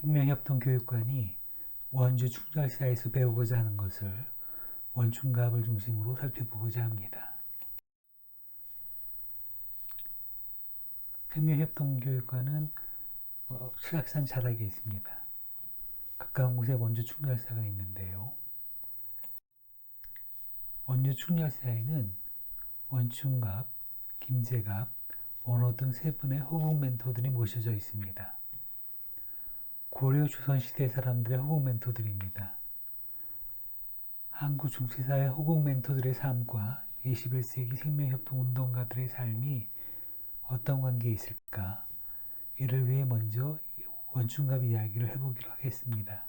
생명협동교육관이 원주 충절사에서 배우고자 하는 것을 원충갑을 중심으로 살펴보고자 합니다. 생명협동교육관은 어, 칠악산 자락에 있습니다. 가까운 곳에 원주 충렬사가 있는데요. 원주 충렬사에는 원충갑, 김재갑, 원호 등 세 분의 호국 멘토들이 모셔져 있습니다. 고려 조선시대 사람들의 호국 멘토들입니다. 한국 중세사의 호국 멘토들의 삶과 21세기 생명협동 운동가들의 삶이 어떤 관계에 있을까? 이를 위해 먼저 원충갑 이야기를 해보기로 하겠습니다.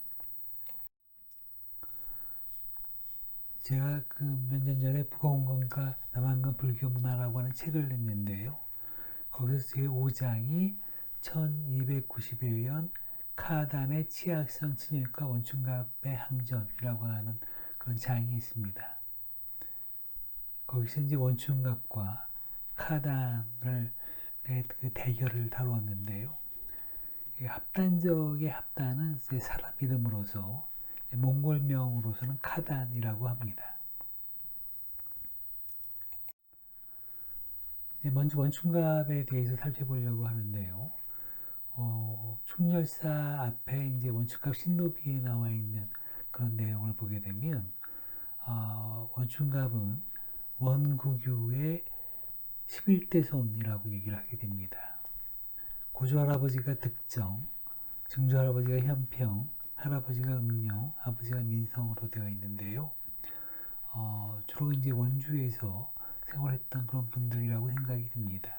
제가 그 몇 년 전에 북어공건과 남한건 불교 문화라고 하는 책을 냈는데요. 거기서 제 5장이 1291년 카단의 치악성 친일과 원충갑의 항전이라고 하는 그런 장이 있습니다. 거기서 이제 원충갑과 카단을 그 대결을 다루었는데요. 합단적의 합단은 사람 이름으로서 몽골명으로서는 카단이라고 합니다. 먼저 원충갑에 대해서 살펴보려고 하는데요. 어, 충렬사 앞에 이제 원충갑 신도비에 나와 있는 그런 내용을 보게 되면 어, 원충갑은 원구교의 11대 손이라고 얘기를 하게 됩니다. 고조 할아버지가 득정, 증조 할아버지가 현평, 할아버지가 응용, 아버지가 민성으로 되어 있는데요. 어, 주로 이제 원주에서 생활했던 그런 분들이라고 생각이 듭니다.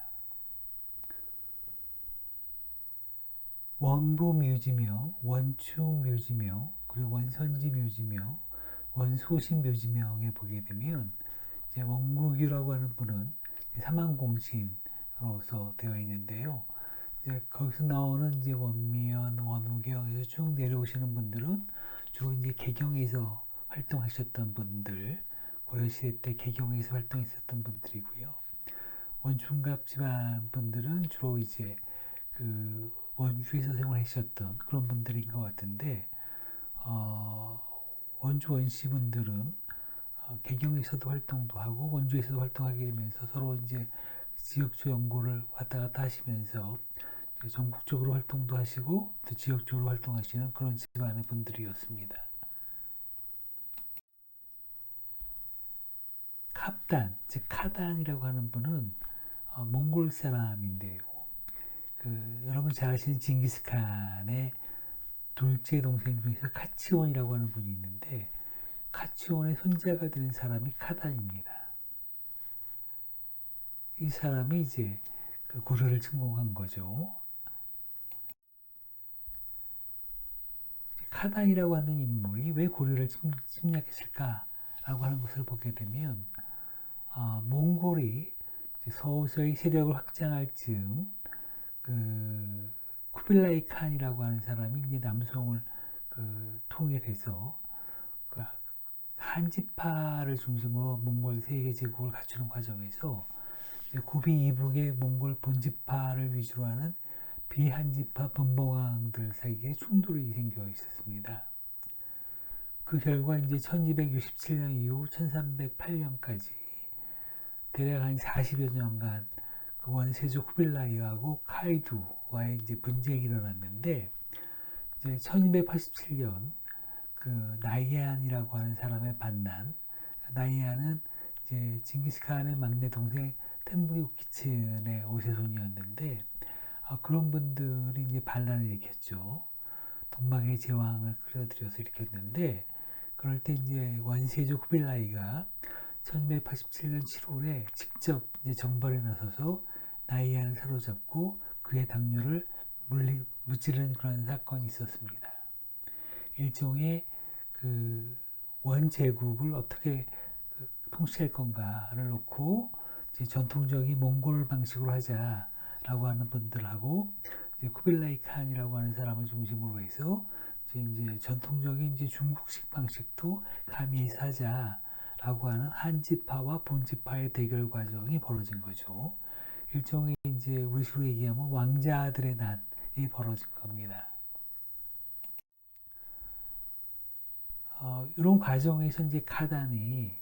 원부 묘지명, 원충 묘지명, 그리고 원선지 묘지명, 원소신 묘지명에 보게 되면 이제 원국이라고 하는 분은 사망공신으로서 되어 있는데요. 이제 거기서 나오는 이제 원미연, 원우경에서 쭉 내려오시는 분들은 주로 이제 개경에서 활동하셨던 분들, 고려시대 때 개경에서 활동했었던 분들이고요. 원충갑 집안 분들은 주로 이제 그 원주에서 생활하셨던 그런 분들인 것 같은데, 어, 원주 원시 분들은 어, 개경에서도 활동도 하고 원주에서도 활동하게 되면서 서로 이제 지역조 연구를 왔다 갔다 하시면서 전국적으로 활동도 하시고 또 지역적으로 활동하시는 그런 집안의 분들이었습니다. 캅단, 즉 카단이라고 하는 분은 어, 몽골 사람인데요. 그, 여러분 잘 아시는 징기스칸의 둘째 동생 중에서 카치온이라고 하는 분이 있는데 카치온의 손자가 되는 사람이 카단입니다. 이 사람이 이제 그 고려를 침공한 거죠. 카단이라고 하는 인물이 왜 고려를 침략했을까라고 하는 것을 보게 되면 어, 몽골이 서서히 세력을 확장할 즈음 그 쿠빌라이 칸이라고 하는 사람이 이제 남송을 그 통일해서 그 한지파를 중심으로 몽골 세계 제국을 갖추는 과정에서 고비 이북의 몽골 본지파를 위주로 하는 비한지파 분봉왕들 사이에 충돌이 생겨 있었습니다. 그 결과 이제 1267년 이후 1308년까지 대략 한 40여 년간 그 원세조 쿠빌라이하고 카이두와의 이제 분쟁이 일어났는데 이제 1287년 그 나이안이라고 하는 사람의 반난 나이안은 이제 징기스칸의 막내 동생 템부기키친의 오세손이었는데 아, 그런 분들이 이제 반란을 일으켰죠. 동방의 제왕을 그려드려서 일으켰는데 그럴 때 이제 원세조 후빌라이가 1287년 7월에 직접 정벌에 나서서 나이안을 사로잡고 그의 당뇨를 물리, 무찌르는 그런 사건이 있었습니다. 일종의 그 원제국을 어떻게 그 통치할 건가를 놓고 전통적인 몽골 방식으로 하자 라고 하는 분들하고 쿠빌라이 칸이라고 하는 사람을 중심으로 해서 이제, 이제 전통적인 이제 중국식 방식도 가미해서 하자 라고 하는 한지파와 본지파의 대결 과정이 벌어진 거죠. 일종의 이제 우리 식으로 얘기하면 왕자들의 난이 벌어진 겁니다. 어, 이런 과정에서 이제 카단이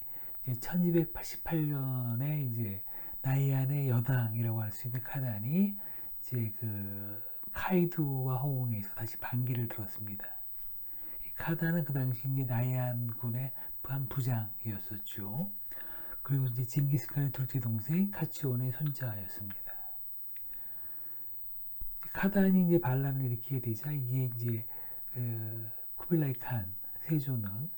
이제 1288년에 이제 나이안의 여당이라고 할 수 있는 카단이 이제 그 카이두와 호응해서 다시 반기를 들었습니다. 이 카단은 그 당시 이제 나이안 군의 한 부장이었었죠. 그리고 이제 징기스칸의 둘째 동생 카치온의 손자였습니다. 카단이 이제 반란을 일으키게 되자 이게 이제 어, 쿠빌라이 칸 세조는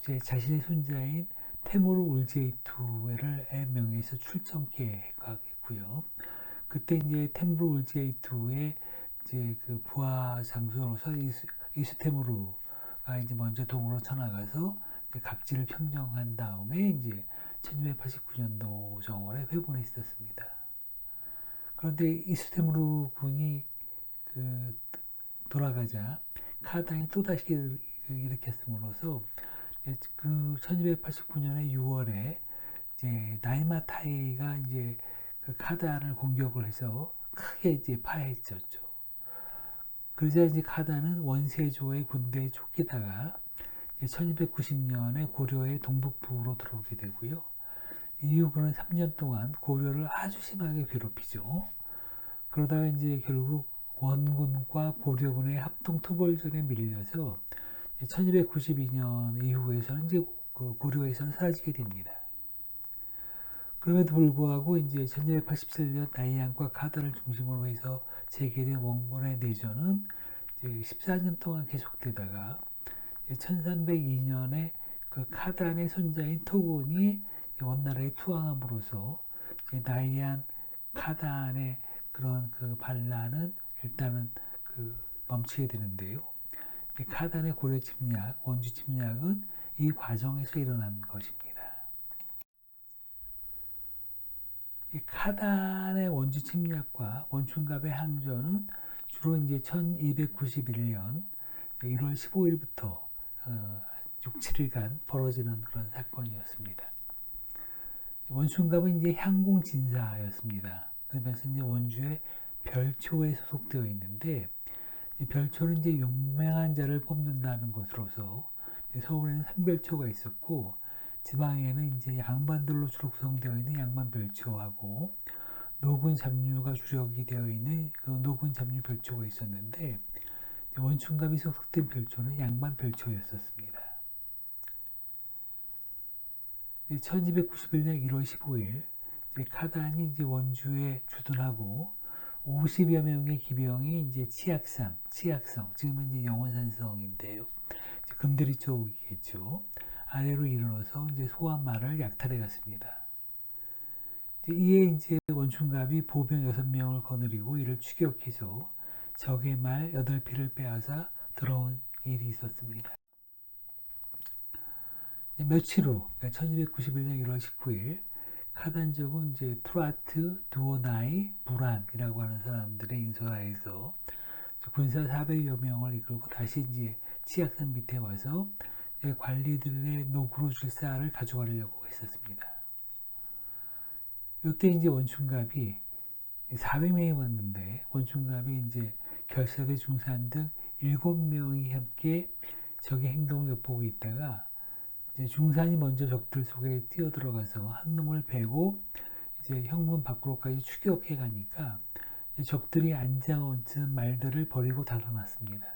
이제 자신의 손자인 테무르 울제이투를 명예에서 출정케 하겠고요. 그때 이제 테무르 울제이투의 이제 그 부하 장수로서 이수, 이수테무르가 이제 먼저 동으로 쳐나가서 각지를 평정한 다음에 이제 1289년도 정월에 회군에 있었습니다. 그런데 이수테무르 군이 그 돌아가자 카단이 또다시 일으켰음으로써 그 1289년의 6월에 이제 나이마타이가 이제 그 카단을 공격을 해서 크게 이제 파해졌죠. 그러자 이제 카단은 원세조의 군대에 쫓기다가 1290년에 고려의 동북부로 들어오게 되고요. 이후 그는 3년 동안 고려를 아주 심하게 괴롭히죠. 그러다가 이제 결국 원군과 고려군의 합동 토벌전에 밀려서 1292년 이후에서는 이제 그 고려에서는 사라지게 됩니다. 그럼에도 불구하고 이제 1287년 나이안과 카다를 중심으로 해서 재개된 원군의 내전은 이제 14년 동안 계속되다가 1302년에 그 카단의 손자인 토곤이 원나라에 투항함으로써 나이안 카단의 그런 그 반란은 일단은 그 멈추게 되는데요. 카단의 고려 침략, 원주 침략은 이 과정에서 일어난 것입니다. 이 카단의 원주 침략과 원춘갑의 항전은 주로 이제 1291년 1월 15일부터 어, 6, 7일간 벌어지는 그런 사건이었습니다. 원춘갑은 이제 향공 진사였습니다. 그러면서 이제 원주의 별초에 소속되어 있는데 별초는 이제 용맹한 자를 뽑는다는 것으로서 서울에는 삼별초가 있었고 지방에는 이제 양반들로 주로 구성되어 있는 양반별초하고 노군 잡류가 주력이 되어 있는 그 노군 잡류 별초가 있었는데 원춘갑이 소속된 별초는 양반 별초였었습니다. 1291년 1월 15일 카단이 이제 원주에 주둔하고 50여 명의 기병이 이제 치악산, 치악성, 지금은 이제 영원산성인데요. 금대리 쪽이겠죠. 아래로 이르러서 이제 소환말을 약탈해 갔습니다. 이에 이제 원충갑이 보병 6명을 거느리고 이를 추격해서 적의 말 8피를 빼앗아 들어온 일이 있었습니다. 며칠 후, 1291년 1월 19일, 카단족은 이제 트라트, 두오나이, 부란이라고 하는 사람들의 인솔하에서 군사 400여 명을 이끌고 다시 이제 치악산 밑에 와서 관리들의 노구로 줄 쌀을 가져가려고 했었습니다. 이때 이제 원충갑이 400명이 왔는데 원충갑이 이제 결사대 중산 등 7명이 함께 적의 행동을 엿보고 있다가 중산이 먼저 적들 속에 뛰어들어가서 한 놈을 베고 이제 형문 밖으로까지 추격해 가니까 적들이 안장얹은 말들을 버리고 달아났습니다.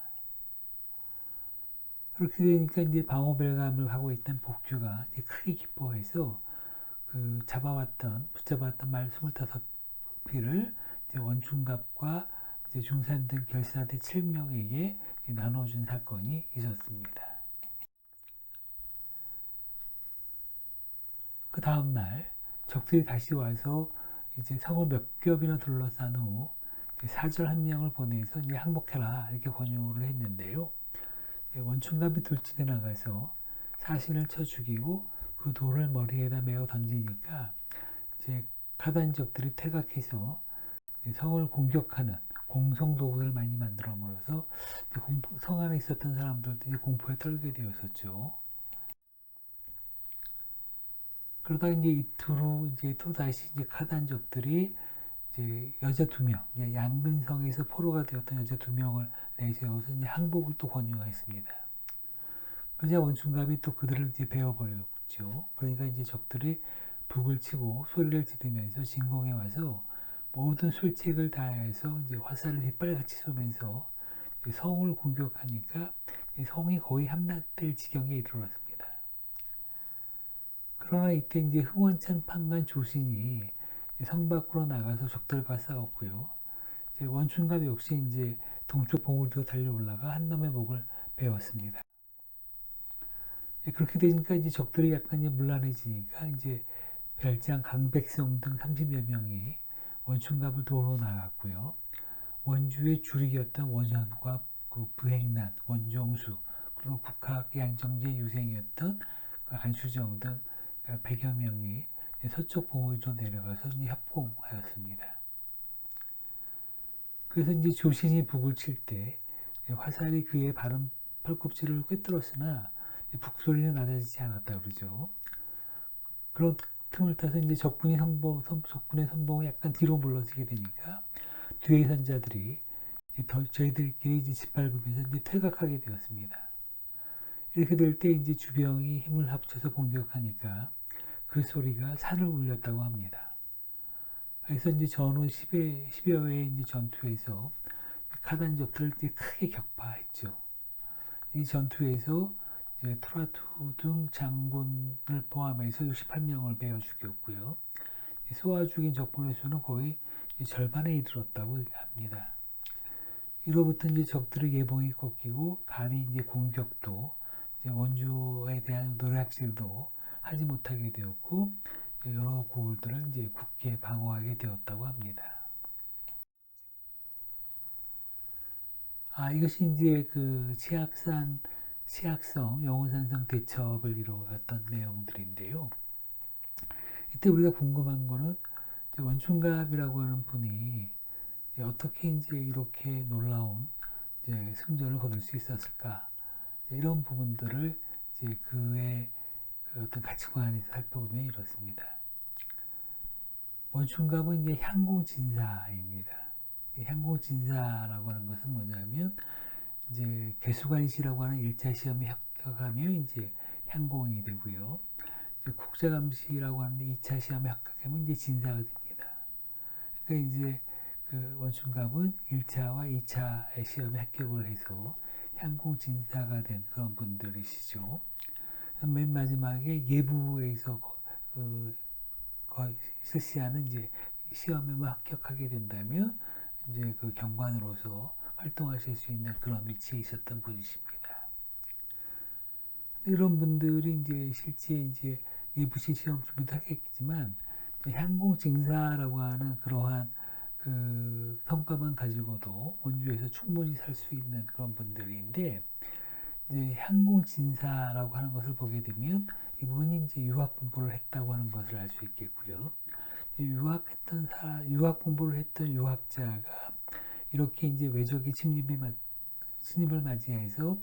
그렇게 되니까 이제 방어벨감을 하고 있던 복주가 이제 크게 기뻐해서 그 잡아왔던 붙잡았던 말 25피를 이제 원충갑과 이제 중산 등 결사대 7명에게 나눠준 사건이 있었습니다. 그 다음날 적들이 다시 와서 이제 성을 몇 겹이나 둘러싼 후 사절 한 명을 보내서 이제 항복해라 이렇게 권유를 했는데요. 원충갑이 돌진해 나가서 사신을 쳐 죽이고 그 돌을 머리에다 메어 던지니까 이제 카단적들이 퇴각해서 성을 공격하는 공성 도구를 많이 만들어버려서 성 안에 있었던 사람들도 공포에 떨게 되었었죠. 그러다 이제 이틀 후 이제 또 다시 이제 카단족들이 이제 여자 두 명, 양근성에서 포로가 되었던 여자 두 명을 내세워서 이제 항복을 또 권유했습니다. 그러자 원충갑이 또 그들을 이제 베어버렸죠. 그러니까 이제 적들이 북을 치고 소리를 지르면서 진공에 와서 모든 술책을 다해서 이제 화살을 휘빨같이 쏘면서 성을 공격하니까 이 성이 거의 함락될 지경에 이르렀습니다. 그러나 이때 이제 흥원찬 판관 조신이 성 밖으로 나가서 적들과 싸웠고요. 원춘갑 역시 이제 동쪽 봉우리로 달려 올라가 한 놈의 목을 베었습니다. 그렇게 되니까 이제 적들이 약간 이제 물란해지니까 이제 별장 강백성 등 30여 명이 원춘갑을 도로 나갔고요. 원주의 주력이었던 원현과 그 부행난, 원종수, 그리고 국학 양정제 유생이었던 그 안수정 등 100여 명이 이제 서쪽 봉우리로 내려가서 협공하였습니다. 그래서 이제 조신이 북을 칠 때 화살이 그의 바른 펄껍질을 꿰뚫었으나 북소리는 낮아지지 않았다 그러죠. 그런 틈을 타서 이제 적군이 선봉, 선- 적군의 선봉이 약간 뒤로 물러지게 되니까 뒤에 선 자들이 저희들끼리 이제 짓밟으면서 이제 퇴각하게 되었습니다. 이렇게 될 때 이제 주병이 힘을 합쳐서 공격하니까 그 소리가 산을 울렸다고 합니다. 그래서 이제 전후 10여, 10여 회의 이제 전투에서 카단적들을 이제 크게 격파했죠. 이 전투에서 이제 트라투 등 장군을 포함해서 68명을 베어 죽였고요. 쏘아 죽인 적군의 수는 거의 절반에 이르렀다고 합니다. 이로부터 이제 적들의 예봉이 꺾이고 감히 이제 공격도 이제 원주에 대한 노략질도 하지 못하게 되었고 여러 고을들을 이제 굳게 방어하게 되었다고 합니다. 아 이것이 이제 그 치악산 치악성 영혼산성 대첩을 이루었던 내용들인데요. 이때 우리가 궁금한 거는 원충갑이라고 하는 분이 어떻게 이제 이렇게 놀라운 이제 승전을 거둘 수 있었을까 이런 부분들을 이제 그의 그 어떤 가치관에서 살펴보면 이렇습니다. 원충갑은 이제 향공진사입니다. 이 향공진사라고 하는 것은 뭐냐면 이제 개수관시라고 하는 1차 시험에 합격하면 이제 향공이 되고요. 이제 국자감시라고 하는 2차 시험에 합격하면 이제 진사가 됩니다. 그러니까 이제 그 원충갑은 1차와 2차 시험에 합격을 해서 향공 진사가 된 그런 분들이시죠. 맨 마지막에 예부에서 그, 거, 실시하는 이제 시험에만 합격하게 된다면 이제 그 경관으로서 활동하실 수 있는 그런 위치에 있었던 분이십니다. 이런 분들이 이제 실제 이제 예부시 시험 준비도 하겠지만 향공 증사라고 하는 그러한 그 성과만 가지고도 원주에서 충분히 살 수 있는 그런 분들인데 이제 향공 진사라고 하는 것을 보게 되면 이분이 이제 유학 공부를 했다고 하는 것을 알 수 있겠고요. 유학했던 사 유학 공부를 했던 유학자가 이렇게 이제 외적의 침입이 침입을 맞이해서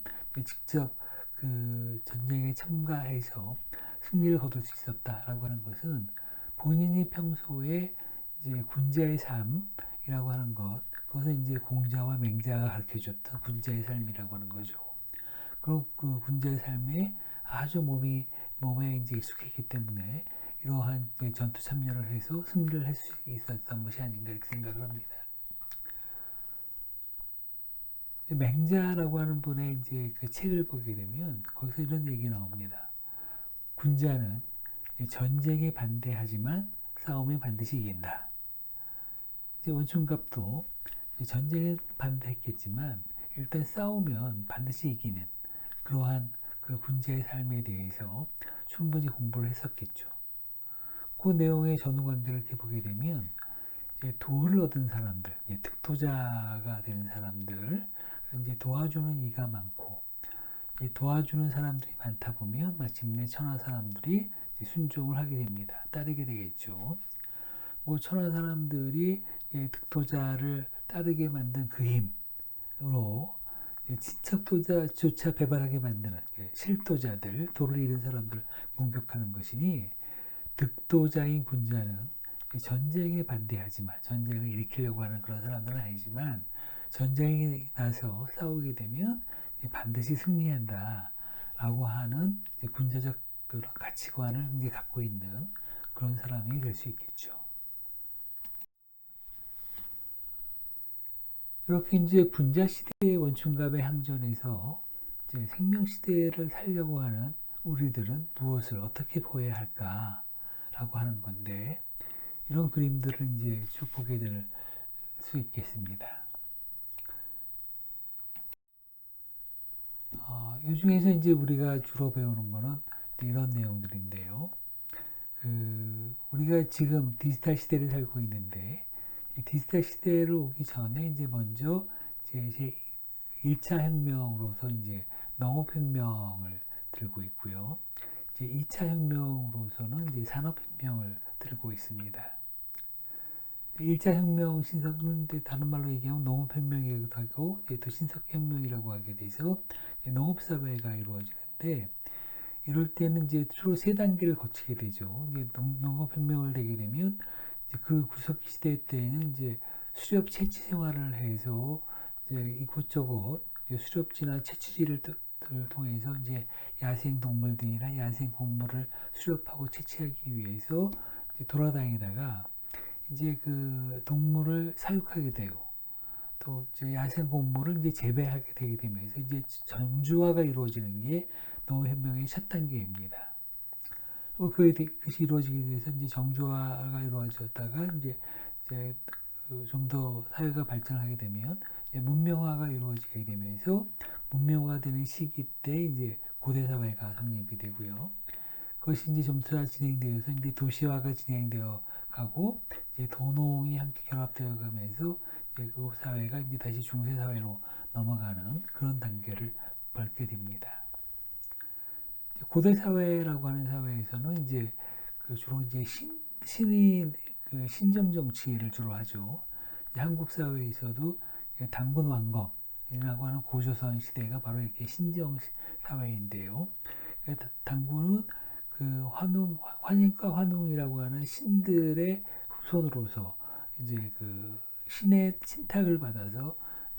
직접 그 전쟁에 참가해서 승리를 거둘 수 있었다라고 하는 것은 본인이 평소에 이제 군자의 삶이라고 하는 것, 그것은 이제 공자와 맹자가 가르쳐 줬던 군자의 삶이라고 하는 거죠. 그리고 그 군자의 삶에 아주 몸이 몸에 이제 익숙했기 때문에 이러한 전투 참여를 해서 승리를 할 수 있었던 것이 아닌가 이렇게 생각을 합니다. 맹자라고 하는 분의 이제 그 책을 보게 되면 거기서 이런 얘기 나옵니다. 군자는 전쟁에 반대하지만 싸움에 반드시 이긴다. 이제 원충갑도 전쟁에 반대했겠지만 일단 싸우면 반드시 이기는 그러한 그 군자의 삶에 대해서 충분히 공부를 했었겠죠. 그 내용의 전후 관계를 이렇게 보게 되면 도를 얻은 사람들, 이제 득도자가 되는 사람들, 이제 도와주는 이가 많고 도와주는 사람들이 많다 보면 마침내 천하 사람들이 순종을 하게 됩니다. 따르게 되겠죠. 그 천하 사람들이 득도자를 따르게 만든 그 힘으로 친척도자조차 배반하게 만드는 실도자들, 도를 잃은 사람들 공격하는 것이니 득도자인 군자는 전쟁에 반대하지만 전쟁을 일으키려고 하는 그런 사람들은 아니지만 전쟁이 나서 싸우게 되면 반드시 승리한다 라고 하는 군자적 그런 가치관을 이제 갖고 있는 그런 사람이 될 수 있겠죠. 이렇게 이제 군자 시대의 원춘갑의 항전에서 이제 생명 시대를 살려고 하는 우리들은 무엇을 어떻게 보아야 할까라고 하는 건데 이런 그림들을 이제 쭉 보게 될 수 있겠습니다. 어, 이 중에서 이제 우리가 주로 배우는 거는 이런 내용들인데요. 그 우리가 지금 디지털 시대를 살고 있는데 이 디지털 시대로 오기 전에 이제 먼저 이제, 이제 1차 혁명으로서 이제 농업혁명을 들고 있고요. 이제 2차 혁명으로서는 이제 산업혁명을 들고 있습니다. 1차 혁명 신석은 다른 말로 얘기하면 농업혁명이라고도 하고 또 신석혁명이라고 하게 돼서 농업사회가 이루어지는데 이럴 때는 이제 주로 세 단계를 거치게 되죠. 농업혁명을 되게 되면 그 구석 시대 때에는 이제 수렵 채취 생활을 해서 이제 이곳저곳 수렵지나 채취지를 통해서 이제 야생 동물들이나 야생 곡물을 수렵하고 채취하기 위해서 돌아다니다가 이제 그 동물을 사육하게 되고 또 야생 곡물을 이제 재배하게 되게 되면서 이제 정주화가 이루어지는 게 농업혁명의 첫 단계입니다. 그것이 이루어지게 돼서 이제 정주화가 이루어졌다가 이제, 이제 그좀더 사회가 발전하게 되면 문명화가 이루어지게 되면서 문명화되는 시기 때 이제 고대 사회가 성립이 되고요. 그것이 이제 점차 진행되어서 이제 도시화가 진행되어 가고 이제 도농이 함께 결합되어 가면서 이제 그 사회가 이제 다시 중세 사회로 넘어가는 그런 단계를 밟게 됩니다. 고대 사회라고 하는 사회에서는 이제 그 주로 이제 신, 신이 그 신정 정치를 주로 하죠. 한국 사회에서도 당군 왕검이라고 하는 고조선 시대가 바로 이렇게 신정 사회인데요. 당군은 그 환웅, 환인과 환웅이라고 하는 신들의 후손으로서 이제 그 신의 신탁을 받아서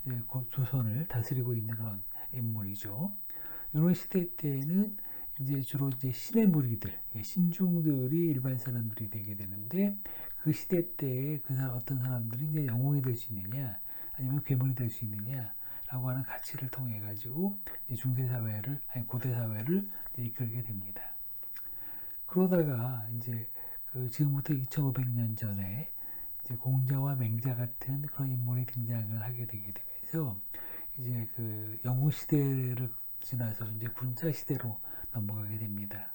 이제 조선을 다스리고 있는 그런 인물이죠. 이런 시대 때는 이제 주로 이제 신의 무리들, 예, 신중들이 일반 사람들이 되게 되는데 그 시대 때에 그 어떤 사람들이 이제 영웅이 될 수 있느냐, 아니면 괴물이 될 수 있느냐라고 하는 가치를 통해 가지고 중세 사회를 아니 고대 사회를 이끌게 됩니다. 그러다가 이제 그 지금부터 2,500년 전에 이제 공자와 맹자 같은 그런 인물이 등장을 하게 되게 되면서 이제 그 영웅 시대를 지나서 이제 군자 시대로 넘어가게 됩니다.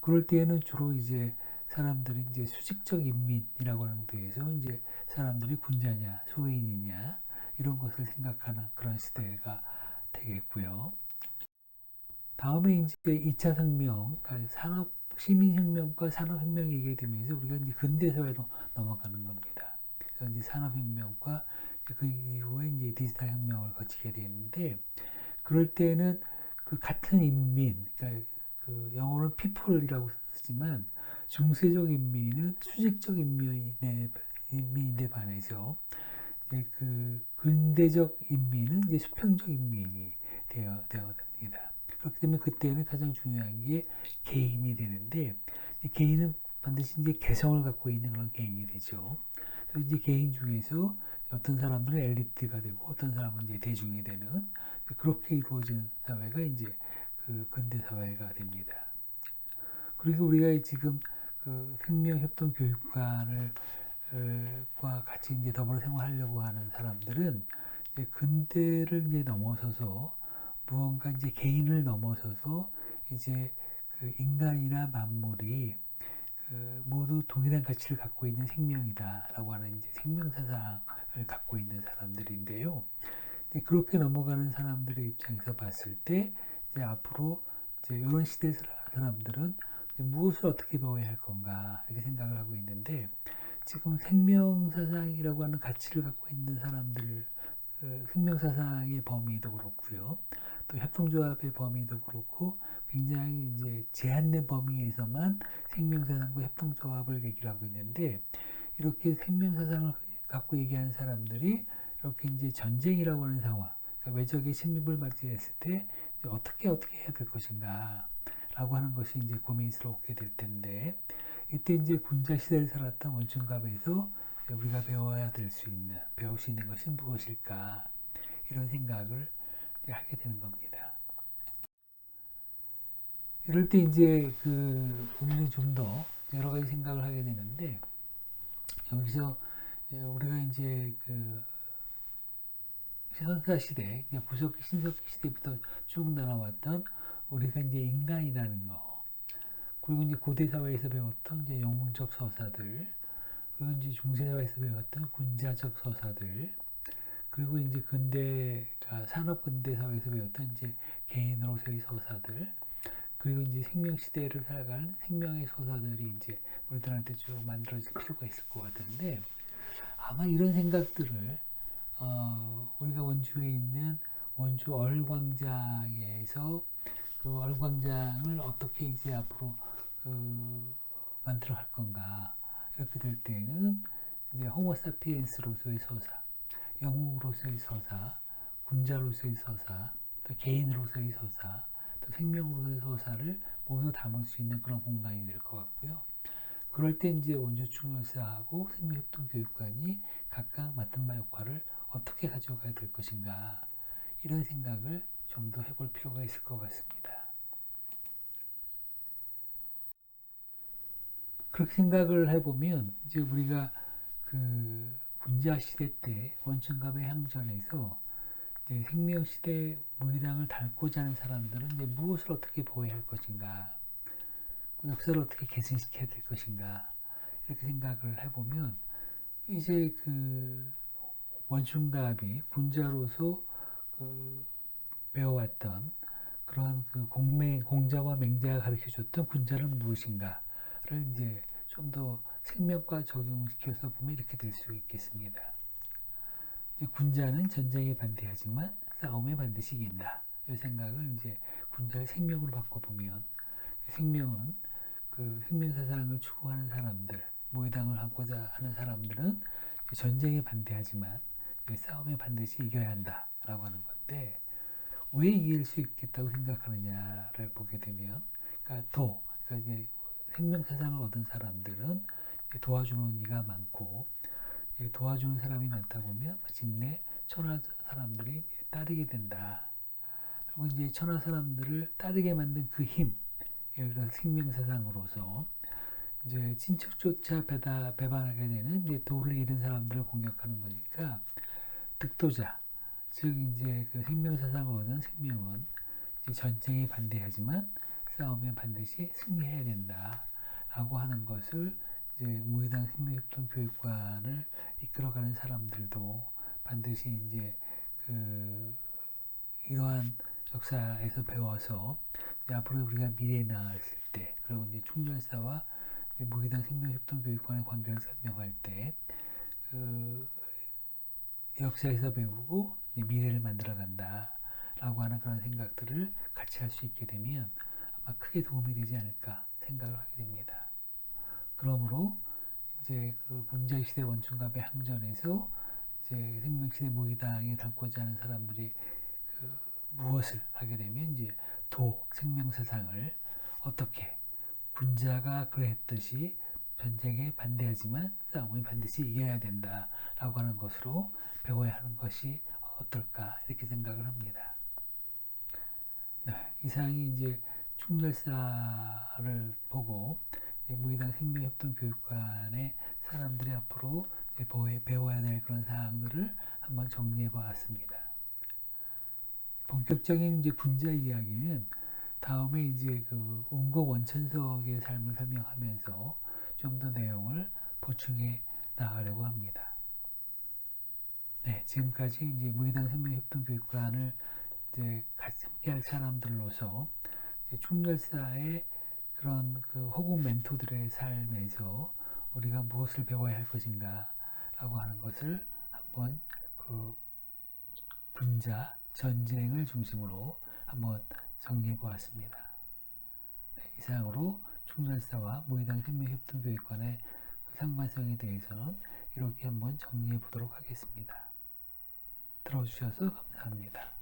그럴 때에는 주로 이제 사람들이 이제 수직적 인민이라고 하는 데에서 이제 사람들이 군자냐 소인이냐 이런 것을 생각하는 그런 시대가 되겠고요. 다음에 이제 2차 혁명, 그러니까 산업 시민혁명과 산업혁명이 얘기 되면서 우리가 이제 근대사회로 넘어가는 겁니다. 그래서 이제 산업혁명과 그 이후에 이제 디지털 혁명을 거치게 되는데 그럴 때는 그 같은 인민, 그러니까 그 영어로는 people이라고 쓰지만 중세적 인민은 수직적 인민에, 인민인데 반해서 이제 그 근대적 인민은 이제 수평적 인민이 되어, 되어 됩니다. 그렇기 때문에 그때는 가장 중요한 게 개인이 되는데 개인은 반드시 이제 개성을 갖고 있는 그런 개인이 되죠. 그래서 이제 개인 중에서 어떤 사람들은 엘리트가 되고 어떤 사람은 이제 대중이 되는 그렇게 이루어지는 사회가 이제 그 근대 사회가 됩니다. 그리고 우리가 지금 그 생명협동 교육관을 과 같이 이제 더불어 생활하려고 하는 사람들은 이제 근대를 이제 넘어서서 무언가 이제 개인을 넘어서서 이제 그 인간이나 만물이 그 모두 동일한 가치를 갖고 있는 생명이다라고 하는 이제 생명 사상을 갖고 있는 사람들인데요. 그렇게 넘어가는 사람들의 입장에서 봤을 때 이제 앞으로 이제 이런 시대 사람들은 무엇을 어떻게 배워야 할 건가 이렇게 생각을 하고 있는데 지금 생명사상이라고 하는 가치를 갖고 있는 사람들 그 생명사상의 범위도 그렇고요. 또 협동조합의 범위도 그렇고 굉장히 이제 제한된 범위에서만 생명사상과 협동조합을 얘기를 하고 있는데 이렇게 생명사상을 갖고 얘기하는 사람들이 이렇게 이제 전쟁이라고 하는 상황, 그러니까 외적의 침입을 맞이했을 때 어떻게 어떻게 해야 될 것인가 라고 하는 것이 이제 고민스럽게 될 텐데 이때 이제 군자 시대를 살았던 원충갑에서 우리가 배워야 될 수 있는 배울 수 있는 것이 무엇일까? 이런 생각을 하게 되는 겁니다. 이럴 때 이제 그 우리는 좀더 여러 가지 생각을 하게 되는데 여기서 우리가 이제 그 선사 시대, 구석기 신석기 시대부터 쭉 날아왔던 우리가 이제 인간이라는 거, 그리고 이제 고대 사회에서 배웠던 이제 영웅적 서사들, 그리고 이제 중세 사회에서 배웠던 군자적 서사들, 그리고 이제 근대가 산업 근대 사회에서 배웠던 이제 개인으로서의 서사들, 그리고 이제 생명 시대를 살아가는 생명의 서사들이 이제 우리들한테 쭉 만들어질 필요가 있을 것 같은데 아마 이런 생각들을 어, 우리가 원주에 있는 원주 얼광장에서 그 얼광장을 어떻게 이제 앞으로 그 만들어 갈 건가 이렇게 될 때는 이제 호모사피엔스로서의 서사, 영웅으로서의 서사, 군자로서의 서사, 또 개인으로서의 서사, 또 생명으로서의 서사를 모두 담을 수 있는 그런 공간이 될 것 같고요. 그럴 때 이제 원주 충혈사하고 생명협동교육관이 각각 맡은 바 역할을 어떻게 가져가야 될 것인가 이런 생각을 좀 더 해볼 필요가 있을 것 같습니다. 그렇게 생각을 해보면 이제 우리가 그 군자 시대 때 원천갑의 향전에서 생명 시대 무기당을 닳고자 하는 사람들은 이제 무엇을 어떻게 보호해야 할 것인가, 그 역사를 어떻게 개선시켜야 될 것인가 이렇게 생각을 해보면 이제 그 원충갑이 군자로서 그 배워왔던 그러한 그 공맹, 공자와 맹자가 가르쳐줬던 군자는 무엇인가를 이제 좀 더 생명과 적용시켜서 보면 이렇게 될 수 있겠습니다. 군자는 전쟁에 반대하지만 싸움에 반드시 이긴다. 이 생각을 이제 군자의 생명으로 바꿔보면 생명은 그 생명 사상을 추구하는 사람들, 모의당을 하고자 하는 사람들은 전쟁에 반대하지만 싸움에 반드시 이겨야 한다라고 하는 건데 왜 이길 수 있겠다고 생각하느냐를 보게 되면 그러니까 도 그러니까 이제 생명 사상을 얻은 사람들은 도와주는 이가 많고 도와주는 사람이 많다 보면 마침내 천하 사람들이 따르게 된다. 그리고 이제 천하 사람들을 따르게 만든 그 힘, 예를 들어 생명 사상으로서 이제 친척조차 배다, 배반하게 되는 이제 도를 잃은 사람들을 공격하는 거니까 득도자, 즉 이제 그 생명사상을 얻은 생명은 이제 전쟁에 반대하지만 싸우면 반드시 승리해야 된다라고 하는 것을 이제 무의당 생명협동 교육관을 이끌어가는 사람들도 반드시 이제 그 이러한 역사에서 배워서 앞으로 우리가 미래에 나갔을 때 그리고 이제 총열사와 무의당 생명협동교육관의 관계를 설명할 때 그 역사에서 배우고 미래를 만들어 간다라고 하는 그런 생각들을 같이 할 수 있게 되면 아마 크게 도움이 되지 않을까 생각을 하게 됩니다. 그러므로 이제 그 군자 시대 원충갑의 항전에서 이제 생명시대 무의당에 담고자 하는 사람들이 그 무엇을 하게 되면 이제 도 생명사상을 어떻게 군자가 그랬듯이 전쟁에 반대하지만 싸움은 반드시 이겨야 된다라고 하는 것으로 배워야 하는 것이 어떨까 이렇게 생각을 합니다. 네, 이상이 이제 충렬사를 보고 무의당 생명협동 교육관의 사람들이 앞으로 배워야 될 그런 사항들을 한번 정리해 보았습니다. 본격적인 이제 군자 이야기는 다음에 이제 그 운고 원천석의 삶을 설명하면서 좀 더 내용을 보충해 나가려고 합니다. 네, 지금까지 이제 무의당 생명협동교육관을 이제 같이 함께할 사람들로서 총열사의 그런 그 호국 멘토들의 삶에서 우리가 무엇을 배워야 할 것인가라고 하는 것을 한번 그 군자 전쟁을 중심으로 한번 정리해 보았습니다. 네, 이상으로 총열사와 무의당 생명협동교육관의 그 상관성에 대해서는 이렇게 한번 정리해 보도록 하겠습니다. 들어주셔서 감사합니다.